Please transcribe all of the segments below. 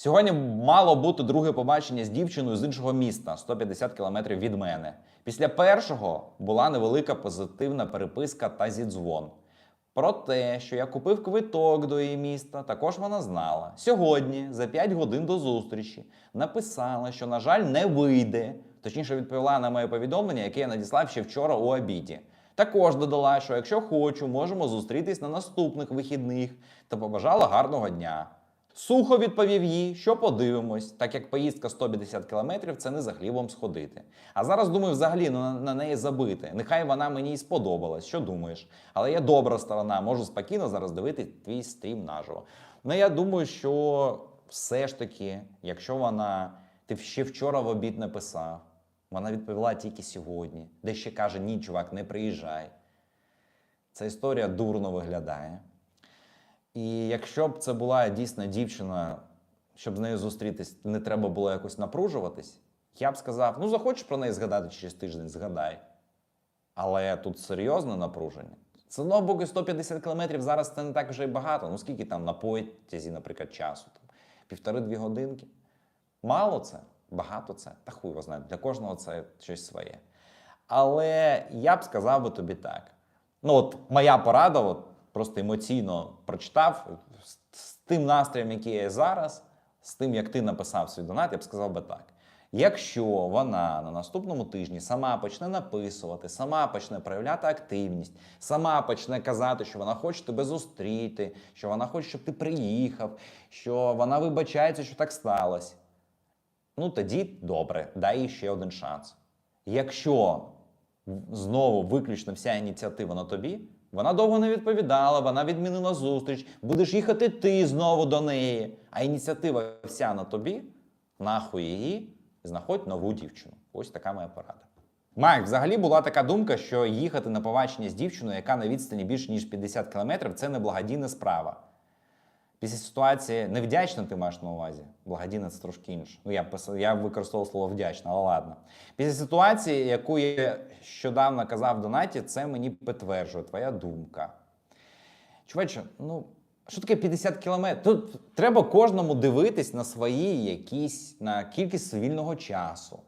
Сьогодні мало бути друге побачення з дівчиною з іншого міста 150 кілометрів від мене. Після першого була невелика позитивна переписка та зідзвон. Про те, що я купив квиток до її міста, також вона знала. Сьогодні, за 5 годин до зустрічі, написала, що, на жаль, не вийде. Точніше, відповіла на моє повідомлення, яке я надіслав ще вчора у обіді. Також додала, що якщо хочу, можемо зустрітись на наступних вихідних та побажала гарного дня. Сухо відповів їй, що подивимось, так як поїздка 150 кілометрів це не за хлібом сходити. А зараз думаю, взагалі ну, на, на неї забити. Нехай вона мені і сподобалась. Що думаєш? Але є добра сторона, можу спокійно зараз дивити твій стрім наживо. Ну я думаю, що все ж таки, якщо вона ти ще вчора в обід написав, вона відповіла тільки сьогодні, де ще каже: ні, чувак, не приїжджай. Ця історія дурно виглядає. І якщо б це була дійсно дівчина, щоб з нею зустрітись, не треба було якось напружуватись, я б сказав: ну, захочеш про неї згадати через тиждень, згадай. Але тут серйозне напруження. З одного боку, 150 кілометрів зараз це не так вже й багато. Ну скільки там на потязі, наприклад, часу? Півтори-дві годинки. Мало це, багато це. Та хуй його знає. Для кожного це щось своє. Але я б сказав би тобі так. Ну, от моя порада, от просто емоційно прочитав з, тим настроєм, який є зараз, з тим, як ти написав свій донат, я б сказав би так. Якщо вона на наступному тижні сама почне написувати, сама почне проявляти активність, сама почне казати, що вона хоче тебе зустріти, що вона хоче, щоб ти приїхав, що вона вибачається, що так сталося. Ну тоді добре, дай їй ще один шанс. Якщо знову виключно вся ініціатива на тобі, вона довго не відповідала, вона відмінила зустріч, будеш їхати ти знову до неї, а ініціатива вся на тобі, нахуй її, знаходь нову дівчину. Ось така моя порада. Майк, взагалі була така думка, що їхати на побачення з дівчиною, яка на відстані більше ніж 50 кілометрів, це не благодійна справа. Після ситуації невдячна ти маєш на увазі. Благодійна це трошки інше. Ну, я, писав, я використовував слово вдячна, але ладно. Після ситуації, яку я щодавно казав в донаті, це мені підтверджує твоя думка. Чуваче, ну що таке 50 кілометрів? Тут треба кожному дивитись на свої якісь на кількість вільного часу,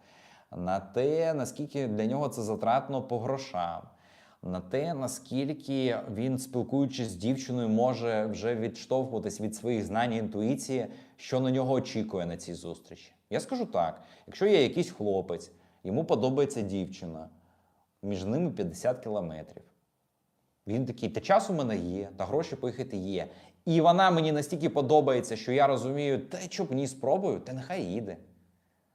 на те, наскільки для нього це затратно по грошам, на те, наскільки він, спілкуючись з дівчиною, може вже відштовхуватись від своїх знань і інтуїції, що на нього очікує на цій зустрічі. Я скажу так: якщо є якийсь хлопець, йому подобається дівчина, між ними 50 кілометрів. Він такий, та час у мене є, та гроші поїхати є. І вона мені настільки подобається, що я розумію, та що б ні спробую, та нехай їде.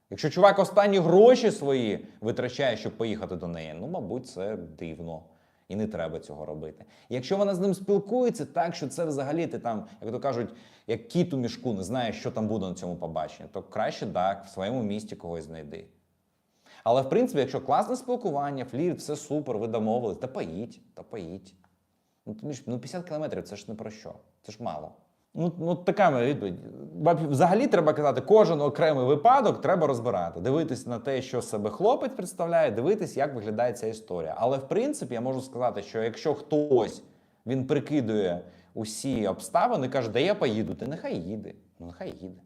Якщо чувак останні гроші свої витрачає, щоб поїхати до неї, ну, мабуть, це дивно. І не треба цього робити. Якщо вона з ним спілкується, так що це взагалі ти там, як то кажуть, як кіт у мішку, не знає, що там буде на цьому побаченні, то краще так, в своєму місті когось знайди. Але в принципі, якщо класне спілкування, флірт, все супер, ви домовились, та поїдь, та поїдь. Ну, ну 50 кілометрів це ж не про що, це ж мало. Ну, ну така моя відповідь. Взагалі треба казати, кожен окремий випадок треба розбирати, дивитись на те, що себе хлопець представляє, дивитись, як виглядає ця історія. Але в принципі я можу сказати, що якщо хтось він прикидує усі обставини, каже, де я поїду, ти нехай їде. Ну нехай їде.